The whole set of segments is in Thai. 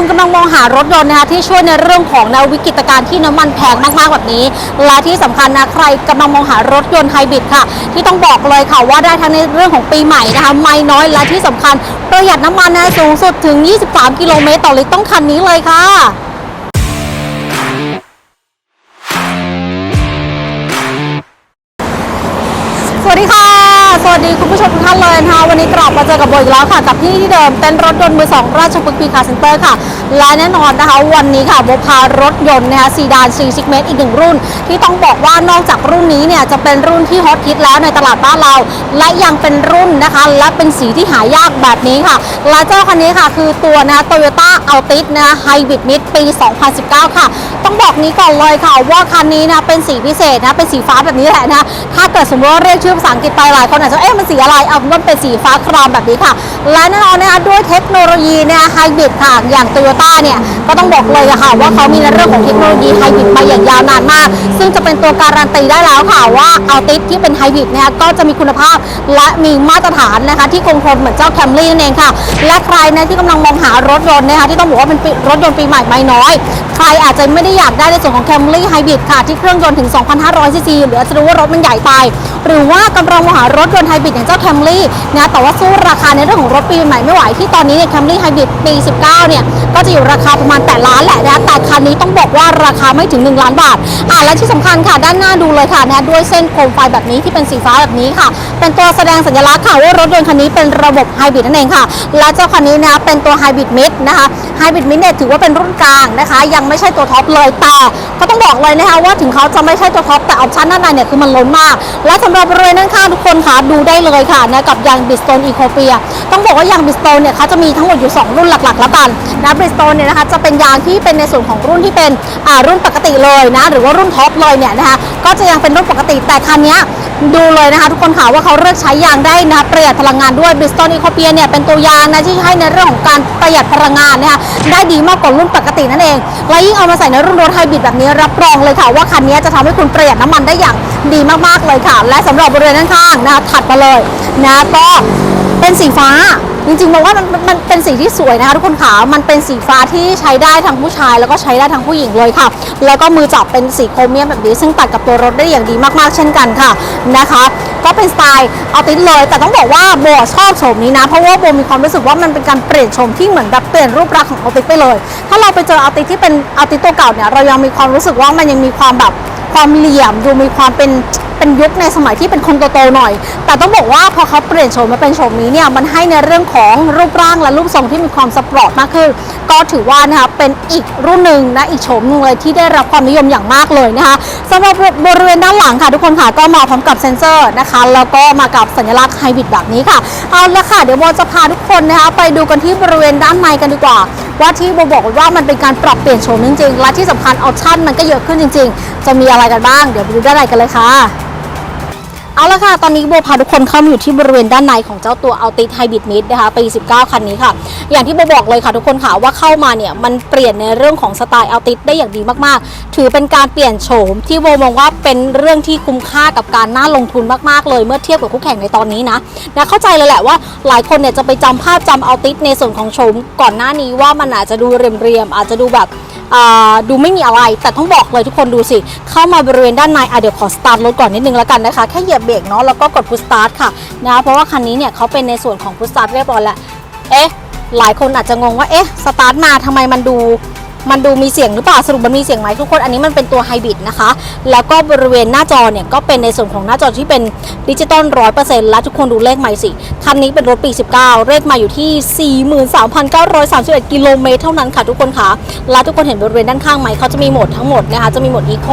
คุณกำลังมองหารถยนต์นะคะที่ช่วยในเรื่องของแนววิกฤตการณ์ที่น้ำมันแพงมากๆแบบนี้ และที่สำคัญนะใครกำลังมองหารถยนต์ไฮบริดค่ะ ที่ต้องบอกเลยค่ะว่าได้ทั้งในเรื่องของปีใหม่นะคะไม่น้อยและที่สำคัญประหยัดน้ำมันนะสูงสุดถึง 23 กิโลเมตรต่อลิตรต้องคันนี้เลยค่ะสวัสดีค่ะ วัสดีคุณผู้ชมทุกท่านเลยนะคะวันนี้กลับมาเจอกับโบอีกแล้วค่ะ กับที่ที่เดิมเต้นรถยนต์มือสองราชพฤกษ์พีคาเซ็นเตอร์ค่ะ และแน่นอนนะคะ วันนี้ค่ะโบพารถยนต์นะคะซีดาน4ซิกเมตรอีกหนึ่งรุ่น ที่ต้องบอกว่านอกจากรุ่นนี้เนี่ยจะเป็นรุ่นที่ฮอตฮิตแล้วในตลาดบ้านเรา และยังเป็นรุ่นนะคะ และเป็นสีที่หายากแบบนี้ค่ะและเจ้าคันนี้ค่ะ คือตัวนะโตโยต้าอัลติสนะคะไฮบริดมิดปี 2019 ค่ะ ต้องบอกนี้ก่อนเลยค่ะว่าคันนี้นะเป็นสีพิเศษนะเป็นสีฟ้าแบบนี้แหละนะถ้าเกิดสมมติว่าเรียกชื่อภาษาอังกฤษไปหลายคนอาจจะเอ๊ะมันสีอะไรเอาเป็นเป็นสีฟ้าครามแบบนี้ค่ะ และแน่นอนนะคะด้วยเทคโนโลยีเนี่ยไฮบริดค่ะอย่างโตโยต้าเนี่ยก็ต้องบอกเลยค่ะว่าเขามีในเรื่องของเทคโนโลยีไฮบริดมาอย่างยาวนานมาก ซึ่งจะเป็นตัวการันตีได้แล้วค่ะว่าเอัลติสที่เป็นไฮบริดเนี่ยก็จะมีคุณภาพและมีมาตรฐานนะคะ ที่คงทนเหมือนเจ้าแคมรี่นั่นเองค่ะ และใครนะที่กำลังมองหารถยนต์นะคะที่ต้องบอกว่าเป็นรถยนต์ปีใหม่ไม่น้อย ใครอาจจะไม่ได้อยากได้ในส่วนของ Camry Hybrid ค่ะที่เครื่องยนต์ถึง 2,500ซีซีหรืออาจจะรู้ว่ารถมันใหญ่ไป หรือว่ากำลังมองหารถยนต์ไฮบริดอย่างเจ้า Camry นะแต่ว่าสู้ราคาในเรื่องของรถปีใหม่ไม่ไหวที่ตอนนี้เนี่ย Camry Hybrid ปี 19 เนี่ยก็จะอยู่ราคาประมาณ 8 ล้านแหละนะแต่คันนี้ต้องบอกว่าราคาไม่ถึง 1 ล้านบาทอ่าและที่สำคัญค่ะด้านหน้าดูเลยค่ะนะด้วยเส้นโคมไฟแบบนี้ที่เป็นสีฟ้าแบบนี้ค่ะ เป็นตัวแสดงสัญลักษณ์ค่ะว่ารถยนต์คันนี้เป็นระบบไฮบริดนั่นเองค่ะ และเจ้าคันนี้นะเป็นตัวไฮบริดมิดนะคะไฮบริดมิดเนี่ยถือว่าเป็นรุ่นกลางนะคะ ยังไม่ใช่ตัวท็อปเลยแต่ก็ต้องบอกเลยนะคะว่าถึงเขาจะไม่ใช่ตัวท็อปแต่ออปชั่นด้านในเนี่ยคือมันล้นมาก และสำหรับบริเวณด้านข้างทุกคนค่ะดูได้เลยค่ะนะกับยางบิสโตนอีโคเปียต้องบอกว่ายางบิสโตนเนี่ยเขาจะมีทั้งหมดอยู่ 2 รุ่นหลักๆ แล้วกันนะบิสโตนเนี่ยนะคะจะเป็นยางที่เป็นในส่วนของรุ่นที่เป็นอ่ารุ่นปกติเลยนะหรือว่ารุ่นท็อปเลยเนี่ยนะคะก็จะยังเป็นรุ่นปกติแต่คันเนี้ย ดูเลยนะคะทุกคนค่ะว่าเขาเลือกใช้ยางได้นะประหยัดพลังงานด้วยบิสโตนอีโคเปียเนี่ยเป็นตัวยางนะที่ให้ในเรื่องของการประหยัดพลังงานนะคะได้ดีมากกว่ารุ่นปกตินั่นเองและยิ่งเอามาใส่ในรุ่นรถไฮบริดแบบนี้รับรองเลยค่ะว่าคันนี้จะทำให้คุณประหยัดน้ำมันได้อย่างดีมากๆเลยค่ะ และสำหรับบริเวณด้านข้างนะคะถัดมาเลยนะก็เป็นสีฟ้า จริงๆบอกว่ามันมันเป็นสีที่สวยนะคะทุกคนขามันเป็นสีฟ้าที่ใช้ได้ทั้งผู้ชาย แล้วก็ใช้ได้ทั้งผู้หญิงเลยค่ะ แล้วก็มือจับเป็นสีโครเมียมแบบนี้ ซึ่งตัดกับตัวรถได้อย่างดีมากๆเช่นกันค่ะนะคะก็เป็นสไตล์เอาติดเลย แต่ต้องบอกว่าโบชอบโฉมนี้นะ เพราะว่าโบมีความรู้สึกว่ามันเป็นการเปลี่ยนโฉมที่เหมือนแบบเปลี่ยนรูปลักษณ์ของเอาติดไปเลย ถ้าเราไปเจอเอาติดที่เป็นเอาติดตัวเก่าเนี่ยเรายังมีความรู้สึกว่ามันยังมีความแบบ ความเหลี่ยมดูมีความเป็นเป็นยุคในสมัยที่เป็นคนโตๆหน่อย แต่ต้องบอกว่าพอเขาเปลี่ยนโฉมมาเป็นโฉมนี้เนี่ยมันให้ในเรื่องของรูปร่างและรูปทรงที่มีความสปอร์ตมากขึ้น ก็ถือว่านะคะเป็นอีกรุ่นหนึ่งนะอีกโฉมหนึ่งเลยที่ได้รับความนิยมอย่างมากเลยนะคะสำหรับบริเวณด้านหลังค่ะ ทุกคนค่ะก็มาพร้อมกับเซ็นเซอร์นะคะ แล้วก็มากับสัญลักษณ์ไฮบริดแบบนี้ค่ะ เอาละค่ะ เดี๋ยวโบจะพาทุกคนนะคะไปดูกันที่บริเวณด้านในกันดีกว่า ว่าที่โบบอกว่ามันเป็นการปรับเปลี่ยนโฉมจริงๆ และที่สำคัญออปชั่นมันก็เยอะขึ้นจริง ๆ จะมีอะไรกันบ้าง เดี๋ยวไปดูด้านในกันเลยค่ะ เอาละค่ะ ตอนนี้โบพาทุกคนเข้ามาอยู่ที่บริเวณด้านในของเจ้าตัว Altis Hybrid Mid นะคะปี 19 คันนี้ค่ะ อย่างที่โบบอกเลยค่ะทุกคนค่ะว่าเข้ามาเนี่ยมันเปลี่ยนในเรื่องของสไตล์ Altis ได้อย่างดีมากๆ ถือเป็นการเปลี่ยนโฉมที่โบมองว่าเป็นเรื่องที่คุ้มค่ากับการน่าลงทุนมากๆ เลยเมื่อเทียบกับคู่แข่งในตอนนี้นะนะเข้าใจเลยแหละว่าหลายคนเนี่ยจะไปจำภาพจำ Altis ในส่วนของโฉมก่อนหน้านี้ว่ามันอาจจะดูเรียมๆอาจจะดูแบบ ดูไม่มีอะไร แต่ต้องบอกเลยทุกคนดูสิ เข้ามาบริเวณด้านในอะเดี๋ยวขอสตาร์ทรถก่อนนิดนึงแล้วกันนะคะ แค่เหยียบเบรกเนาะแล้วก็กดพุชสตาร์ทค่ะนะเพราะว่าคันนี้เนี่ยเขาเป็นในส่วนของพุชสตาร์ทเรียบร้อยแล้วเอ๊ะหลายคนอาจจะงงว่าเอ๊ะสตาร์ทมาทำไมมันดู มันดูมีเสียงหรือเปล่าสรุปมันมีเสียงไหมทุกคนอันนี้มันเป็นตัวไฮบริดนะคะ แล้วก็บริเวณหน้าจอเนี่ยก็เป็นในส่วนของหน้าจอที่เป็นดิจิตอลร้อยเปอร์เซ็นต์และทุกคนดูเลขใหม่สิคันนี้เป็นรถปี 19 เลขมาอยู่ที่ 43,931 กิโลเมตรเท่านั้นค่ะทุกคนค่ะและทุกคนเห็นบริเวณด้านข้างไหมเขาจะมีโหมดทั้งหมดนะคะจะมีโหมดอีโค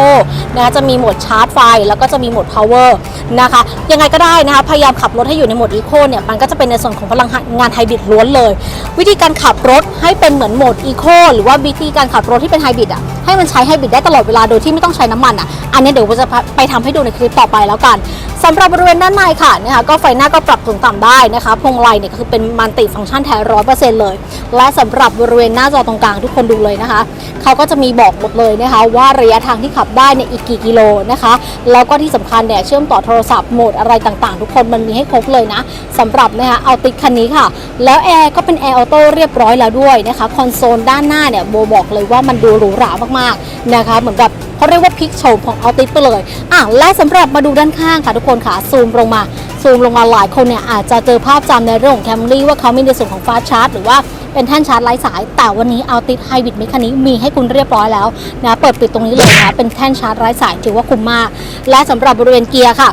นะคะจะมีโหมดชาร์จไฟ แล้วก็จะมีโหมดพาวเวอร์นะคะยังไงก็ได้นะคะพยายามขับรถให้อยู่ในโหมดอีโคเนี่ยมันก็จะเป็นในส่วนของพลังงานไฮบริดล้วนเลย วิธีการขับรถให้เป็นเหมือนโหมดอีโคหรือว่าวิธีการขับรถที่เป็นไฮบริดอะให้มันใช้ไฮบริดได้ตลอดเวลาโดยที่ไม่ต้องใช้น้ำมันอะอันนี้เดี๋ยวเราจะไปทำให้ดูในคลิปต่อไปแล้วกันสำหรับบริเวณด้านในค่ะนะคะก็ไฟหน้าก็ปรับสูงต่ำได้นะคะพวงมาลัยเนี่ยก็คือเป็นมันติฟังก์ชันแท้ร้อยเปอร์เซ็นต์เลย และสำหรับบริเวณหน้าจอตรงกลางทุกคนดูเลยนะคะเขาก็จะมีบอกหมดเลยนะคะ ว่าระยะทางที่ขับได้เนี่ยอีกกี่กิโลนะคะ แล้วก็ที่สำคัญเนี่ยเชื่อมต่อโทรศัพท์โหมดอะไรต่างๆ ทุกคนมันมีให้ครบเลยนะสำหรับนะคะเอาติดคันนี้ค่ะ แล้วแอร์ก็เป็นแอร์ออโต้เรียบร้อยแล้วด้วยนะคะคอนโซลด้านหน้าเนี่ยโบบอกเลยว่ามันดูหรูหรามากๆนะคะเหมือนกับ เขาเรียกว่าพลิกโฉมของเอาติสไปเลยอะและสำหรับมาดูด้านข้างค่ะทุกคนค่ะซูมลงมาซูมลงมาหลายคนเนี่ยอาจจะเจอภาพจำในเรื่องของแคมรี่ว่าเขามีในส่วนของฟาสชาร์จหรือว่าเป็นแท่นชาร์จไร้สาย แต่วันนี้เอาติดไฮบริดเมคานิกมีให้คุณเรียบร้อยแล้วนะเปิดปิดตรงนี้เลยนะเป็นแท่นชาร์จไร้สายถือว่าคุ้มมาก และสำหรับบริเวณเกียร์ค่ะ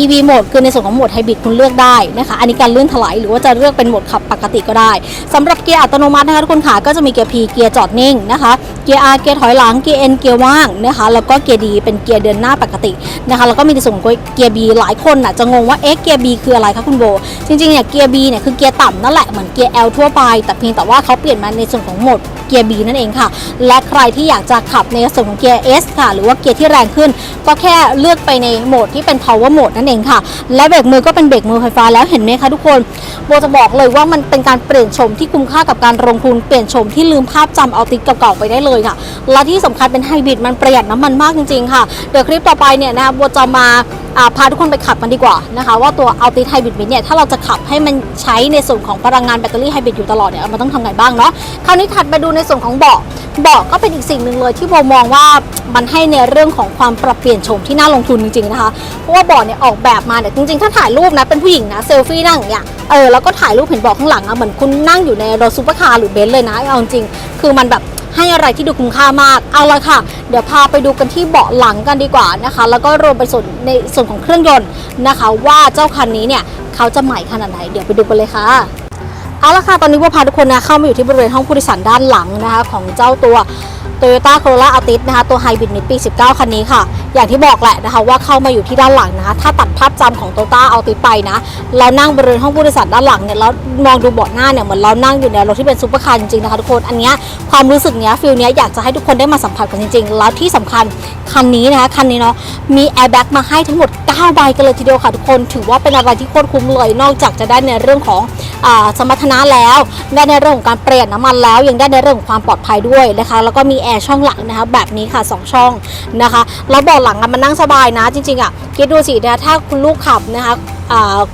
EV โหมดคือในส่วนของโหมดไฮบริดคุณเลือกได้นะคะอันนี้การเลื่อนถลายหรือว่าจะเลือกเป็นโหมดขับปกติก็ได้สำหรับเกียร์อัตโนมัตินะคะทุกคนค่ะก็จะมีเกียร์ P เกียร์จอดนิ่งนะคะเกียร์ R เกียร์ถอยหลังเกียร์ N เกียร์ว่างนะคะแล้วก็เกียร์ D เป็นเกียร์เดินหน้าปกตินะคะแล้วก็มีในส่วนของเกียร์ B หลายคนน่ะจะงงว่าเอ๊ะเกียร์ B คืออะไรคะคุณโบ จริงๆเนี่ยเกียร์ B เนี่ยคือเกียร์ต่ำนั่นแหละเหมือนเกียร์ L ทั่วไป แต่เพียงแต่ว่าเขาเปลี่ยนมาในส่วนของโหมด กียร์ B นั่นเองค่ะ และใครที่อยากจะขับในส่วนของเกียร์ S ค่ะ หรือว่าเกียร์ที่แรงขึ้น ก็แค่เลือกไปในโหมดที่เป็น power mode นั่นเองค่ะ และเบรกมือก็เป็นเบรกมือไฟฟ้าแล้วเห็นไหมคะทุกคนโบจะบอกเลยว่ามันเป็นการเปลี่ยนโฉมที่คุ้มค่ากับการลงทุนเปลี่ยนโฉมที่ลืมภาพจำเอาติดเก่าๆไปได้เลยค่ะ และที่สำคัญเป็นไฮบริดมันประหยัดน้ำมันมากจริงๆค่ะเดี๋ยวคลิปต่อไปเนี่ยนะโบจะมาพาทุกคนไปขับมันดีกว่านะคะว่าตัวเอาติไฮบริดเนี่ยถ้าเราจะขับให้มันใช้ในส่วนของพลังงานแบตเตอรี่ไฮบริดอยู่ตลอดเนี่ยมันต้องทำไงบ้างเนาะคราวนี้ถัดไปดูในส่วนของเบาะเบาะก็เป็นอีกสิ่งหนึ่งเลยที่โบมองว่ามันให้ในเรื่องของความปรับเปลี่ยนโฉมที่น่าลงทุนจริงๆนะคะเพราะว่าเบาะเนี่ยออกแบบมาเนี่ยจริงๆ ถ้าถ่ายรูปนะเป็นผู้หญิงนะเซลฟี่นั่งอย่างเงี้ยเออแล้วก็ถ่ายรูปเห็นเบาะข้างหลังอะเหมือนคุณนั่งอยู่ในรถซูเปอร์คาร์หรือเบนซ์เลยนะเอาจริงคือมันแบบให้อะไรที่ดูคุ้มค่ามาก เอาละค่ะ เดี๋ยวพาไปดูกันที่เบาะหลังกันดีกว่านะคะ แล้วก็รวมไปส่วนในส่วนของเครื่องยนต์นะคะ ว่าเจ้าคันนี้เนี่ยเขาจะใหม่ขนาดไหน เดี๋ยวไปดูกันเลยค่ะ เอาละค่ะตอนนี้ว่าพาทุกคนนะเข้ามาอยู่ที่บริเวณห้องผู้โดยสารด้านหลังนะคะของเจ้าตัว Toyota Corolla Altis นะคะ ตัว Hybrid ในปี 19 คันนี้ค่ะ อย่างที่บอกแหละนะคะว่าเข้ามาอยู่ที่ด้านหลังนะคะ ถ้าตัดภาพจำของ Toyota Altis ไปนะ เรานั่งบริเวณห้องผู้โดยสารด้านหลังเนี่ย แล้วมองดูเบาะหน้าเนี่ย เหมือนเรานั่งอยู่ในรถที่เป็นซูเปอร์คาร์จริงๆนะคะทุกคน อันเนี้ยความรู้สึกเนี้ยฟิลเนี้ยอยากจะให้ทุกคนได้มาสัมผัสกันจริงๆ แล้วที่สำคัญคันนี้นะคะคันนี้เนาะ มีแอร์แบ็กมาให้ทั้งหมด 9 ใบกันเลยทีเดียวค่ะทุกคน ถือว่าเป็นอะไรที่โคตรคุ้มเลย นอกจากจะได้ในเรื่องของอสมรรถนะแล้ว ได้ในเรื่องของการประหยัดน้ำมันแล้ว ยังได้ในเรื่องของความปลอดภัยด้วยนะคะ แล้วก็มีแร์ช่องหลังนะคะแบบนี้ค่ะ 2 ช่องนะคะแล้วเบาะหลังอะมันนั่งสบายนะ จริงๆอะคิดดูสินะถ้าคุณลูกขับนะคะ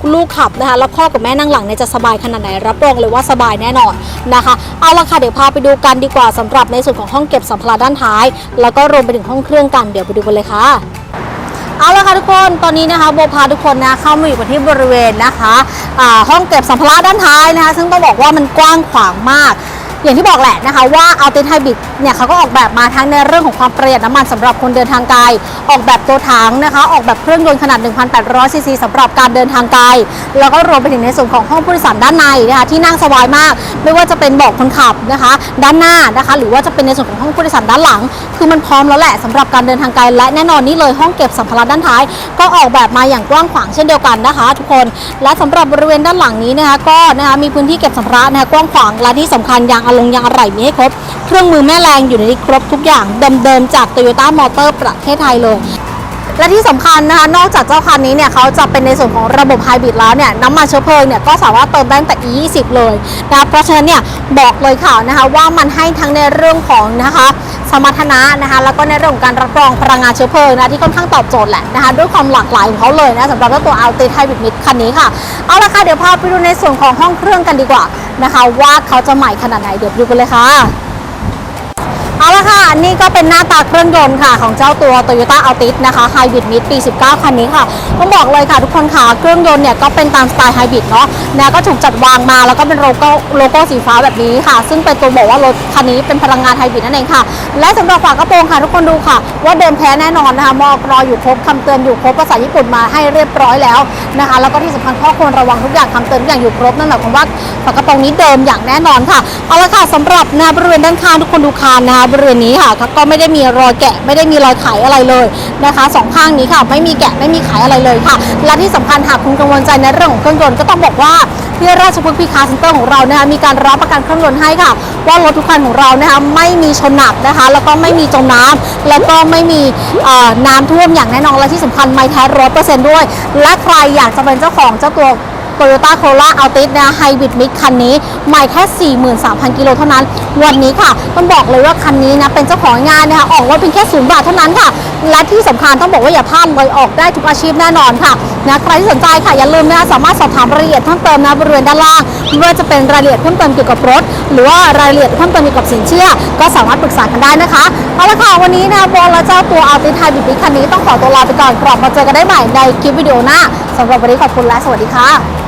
คุณลูกขับนะคะแล้วพ่อกับแม่นั่งหลังเนี่ยจะสบายขนาดไหนรับรองเลยว่าสบายแน่นอนนะคะเอาละค่ะเดี๋ยวพาไปดูกันดีกว่าสำหรับในส่วนของห้องเก็บสัมภาระด้านท้าย แล้วก็รวมไปถึงห้องเครื่องกันเดี๋ยวไปดูกันเลยค่ะเอาละค่ะทุกคนตอนนี้นะคะโบพาทุกคนนะเข้ามาอยู่กันที่บริเวณนะคะห้องเก็บสัมภาระด้านท้ายนะคะ ซึ่งต้องบอกว่ามันกว้างขวางมาก อย่างที่บอกแหละนะคะว่าเอาตินไฮบริดเนี่ยเขาก็ออกแบบมาทั้งในเรื่องของความประหยัดน้ำมันสำหรับคนเดินทางไกล ออกแบบตัวถังนะคะ ออกแบบเครื่องยนต์ขนาด 1,800 ซีซีสำหรับการเดินทางไกล แล้วก็รวมไปถึงในส่วนของห้องผู้โดยสารด้านในนะคะที่นั่งสบายมาก ไม่ว่าจะเป็นเบาะคนขับนะคะ ด้านหน้านะคะ หรือว่าจะเป็นในส่วนของห้องผู้โดยสารด้านหลัง คือมันพร้อมแล้วแหละสำหรับการเดินทางไกลและแน่นอนนี่เลยห้องเก็บสัมภาระด้านท้าย ก็ออกแบบมาอย่างกว้างขวางเช่นเดียวกันนะคะ ทุกคนและสำหรับบริเวณด้านหลังนี้นะคะก็นะคะมีพื้นที่เก็บสัมภาระนะคะกว้างขวางและที่สำคัญยางอลงยางอะไหล่มีให้ครบ เครื่องมือแม่แรงอยู่ในนี้ครบทุกอย่างเดิมๆจากโตโยต้ามอเตอร์ประเทศไทยเลย และที่สำคัญนะคะนอกจากเจ้าคันนี้เนี่ยเขาจะเป็นในส่วนของระบบไฮบริดแล้วเนี่ยน้ำมันเชื้อเพลิงเนี่ยก็สามารถเติมได้ตั้งแต่ E20 เลยนะเพราะฉะนั้นเนี่ยบอกเลยค่ะนะคะว่ามันให้ทั้งในเรื่องของนะคะสมรรถนะนะคะแล้วก็ในเรื่องของการรับรองพลังงานเชื้อเพลิงนะที่ค่อนข้างตอบโจทย์แหละนะคะด้วยความหลากหลายของเขาเลยนะสำหรับเจ้าตัว Altis Hybrid Mix คันนี้ค่ะเอาละค่ะเดี๋ยวพาไปดูในส่วนของห้องเครื่องกันดีกว่านะคะ ว่าเขาจะใหม่ขนาดไหนเดี๋ยวดูกันเลยค่ะ เอาละค่ะ นี่ก็เป็นหน้าตาเครื่องยนต์ค่ะ ของเจ้าตัว Toyota Altis นะคะ Hybrid Mid ปี 19 คันนี้ค่ะ ต้องบอกเลยค่ะทุกคนค่ะ เครื่องยนต์เนี่ยก็เป็นตามสไตล์ไฮบริดเนาะนะก็ถูกจัดวางมาแล้วก็เป็นโลโก้โลโก้สีฟ้าแบบนี้ค่ะ ซึ่งเป็นตัวบอกว่ารถคันนี้เป็นพลังงานไฮบริดนั่นเองค่ะ และสำหรับฝากระโปรงค่ะทุกคนดูค่ะ ว่าเดิมแท้แน่นอนนะคะมอกรออยู่ครบคำเตือนอยู่ครบภาษาญี่ปุ่นมาให้เรียบร้อยแล้วนะคะ แล้วก็ที่สำคัญข้อควรระวังทุกอย่างคำเตือนอย่างอยู่ครบนั่นหมายความว่าฝากระโปรงนี้เดิมอย่างแน่นอนค่ะเอาละค่ะสำหรับนะบริเวณด้านข้างทุกคนดูคานนะคะบริเวณนี้ค่ะก็ไม่ได้มีรอยแกะไม่ได้มีรอยไขอะไรเลยนะคะสองข้างนี้ค่ะไม่มีแกะไม่มีไขอะไรเลยค่ะ และที่สำคัญหากคุณกังวลใจในเรื่องของเครื่องยนต์ก็ต้องบอกว่าที่ราชพฤกษ์พีคาเซ็นเตอร์ของเรานะคะมีการรับประกันเครื่องยนต์ให้ค่ะ ว่ารถทุกคันของเรานะคะไม่มีชนหนักนะคะ แล้วก็ไม่มีจมน้ำแล้วก็ไม่มีน้ำท่วมอย่างแน่นอนและที่สำคัญไม่แท้ร้อยเปอร์เซ็นต์ด้วย และใครอยากจะเป็นเจ้าของเจ้าตัว Toyota Corolla Altis นะไฮบริดมิกคันนี้ใหม่แค่ 43,000 กิโลเท่านั้น วันนี้ค่ะต้องบอกเลยว่าคันนี้นะเป็นเจ้าของงานนะคะออกรถเป็นแค่ศูนย์บาทเท่านั้นค่ะ และที่สำคัญต้องบอกว่าอย่าพลาดเลยออกได้ทุกอาชีพแน่นอนค่ะนะใครที่สนใจค่ะอย่าลืมนะสามารถสอบถามรายละเอียดเพิ่มเติมนะบริเวณด้านล่างไม่ว่าจะเป็นรายละเอียดเพิ่มเติมเกี่ยวกับรถ หรือว่ารายละเอียดเพิ่มเติมเกี่ยวกับสินเชื่อ ก็สามารถปรึกษากันได้นะคะเอาละค่ะวันนี้นะบอลและเจ้าตัว Altis Hybrid Mix คันนี้ต้องขอตัวลาไปก่อนกลับมาเจอกันได้ใหม่ในคลิปวิดีโอหน้าสำหรับวันนี้ขอบคุณและสวัสดีค่ะ